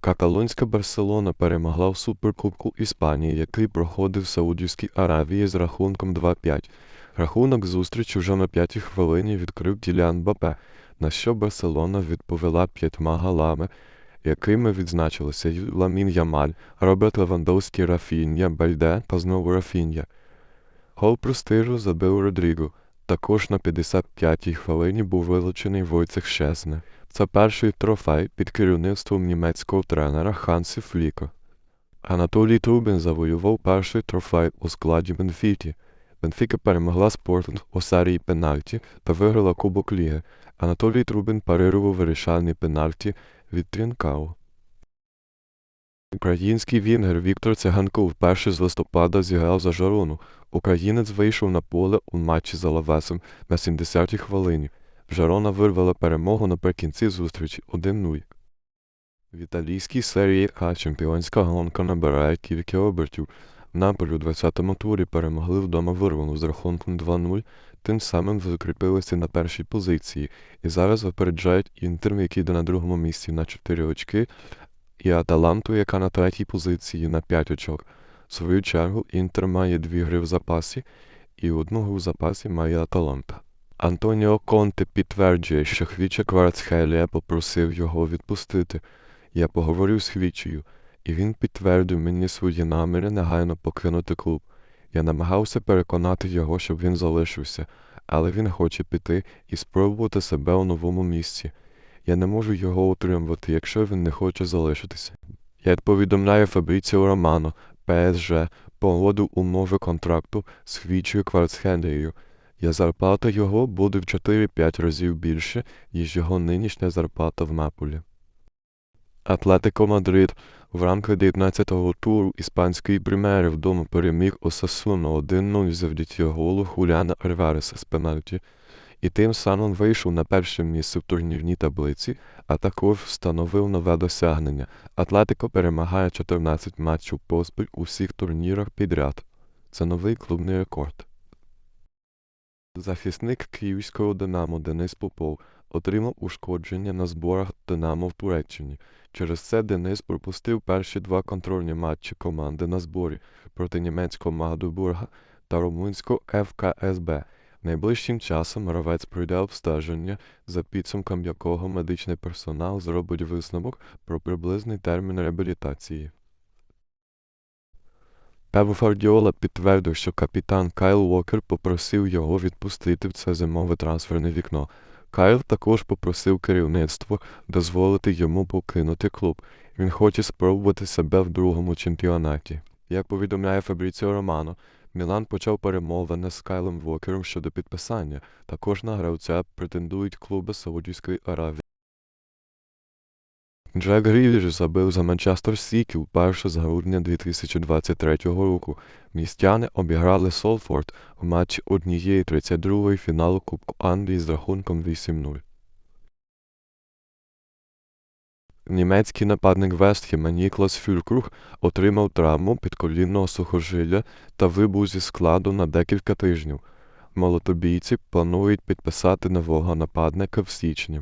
Каталонська Барселона перемогла в Суперкубку Іспанії, який проходив в Саудівській Аравії з рахунком 2-5. Рахунок зустрічі вже на п'ятій хвилині відкрив Кіліан Бапе, на що Барселона відповіла п'ятьма галами, якими відзначилися Ламін Ямаль, Роберт Левандовський, Рафіння, Бальде та знову Рафіння. Гол престижу забив Родріго. Також на 55-й хвилині був вилучений Войцех Щесне. Це перший трофей під керівництвом німецького тренера Хансі Фліка. Анатолій Трубін завоював перший трофей у складі Бенфіки. Бенфіка перемогла Спортинг у серії пенальті та виграла Кубок Ліги. Анатолій Трубін парирував вирішальний пенальті від Трінкау. Український вінгер Віктор Циганков вперше з листопада зіграв за Жарону. Українець вийшов на поле у матчі з Алавесом на 70-й хвилині. Жарона вирвала перемогу наприкінці зустрічі 1-0. В італійській серії А чемпіонська гонка набирає кілька обертів. Наполі у 20-му турі перемогли вдома вирвану з рахунком 2-0, тим самим закріпилися на першій позиції і зараз випереджають Інтер, який йде на другому місці на 4 очки, і Аталанту, яка на третій позиції на 5 очок. В свою чергу Інтер має дві гри в запасі, і одну гру в запасі має Аталанта. Антоніо Конте підтверджує, що Хвіча Кварцхелія попросив його відпустити. Я поговорив з Хвічею, і він підтвердив мені свої наміри негайно покинути клуб. Я намагався переконати його, щоб він залишився, але він хоче піти і спробувати себе у новому місці. Я не можу його утримувати, якщо він не хоче залишитися. Як повідомляє Фабріціо Романо, ПСЖ погодив умови контракту з Хвічею Кварцхелією. Я зарплата його буде в 4-5 разів більше, ніж його нинішня зарплата в Наполі. Атлетико Мадрид в рамках 19-го туру іспанської прем'єри вдома переміг Осасуну 1-0 завдяки голу Хуляна Альвареса з пенальті, і тим самим вийшов на перше місце в турнірній таблиці, а також встановив нове досягнення. Атлетико перемагає 14 матчів поспіль у всіх турнірах підряд. Це новий клубний рекорд. Захисник київського Динамо Денис Попов отримав ушкодження на зборах Динамо в Туреччині. Через це Денис пропустив перші два контрольні матчі команди на зборі проти німецького Магдебурга та румунського ФКСБ. Найближчим часом гравець пройде обстеження, за підсумком якого медичний персонал зробить висновок про приблизний термін реабілітації. Пеп Гвардіола підтвердив, що капітан Кайл Уокер попросив його відпустити в це зимове трансферне вікно. Кайл також попросив керівництво дозволити йому покинути клуб. Він хоче спробувати себе в другому чемпіонаті. Як повідомляє Фабріціо Романо, Мілан почав перемовини з Кайлом Вокером щодо підписання. Також на гравця претендують клуби Саудівської Аравії. Джек Гріліш забив за Манчестер Сіті вперше з грудня 2023 року. Містяни обіграли Солфорд у матчі однієї 32-ї фіналу Кубку Англії з рахунком 8-0. Німецький нападник Вестхема Ніклас Фюлькруг отримав травму підколінного сухожилля та вибув зі складу на декілька тижнів. Молотобійці планують підписати нового нападника в січні.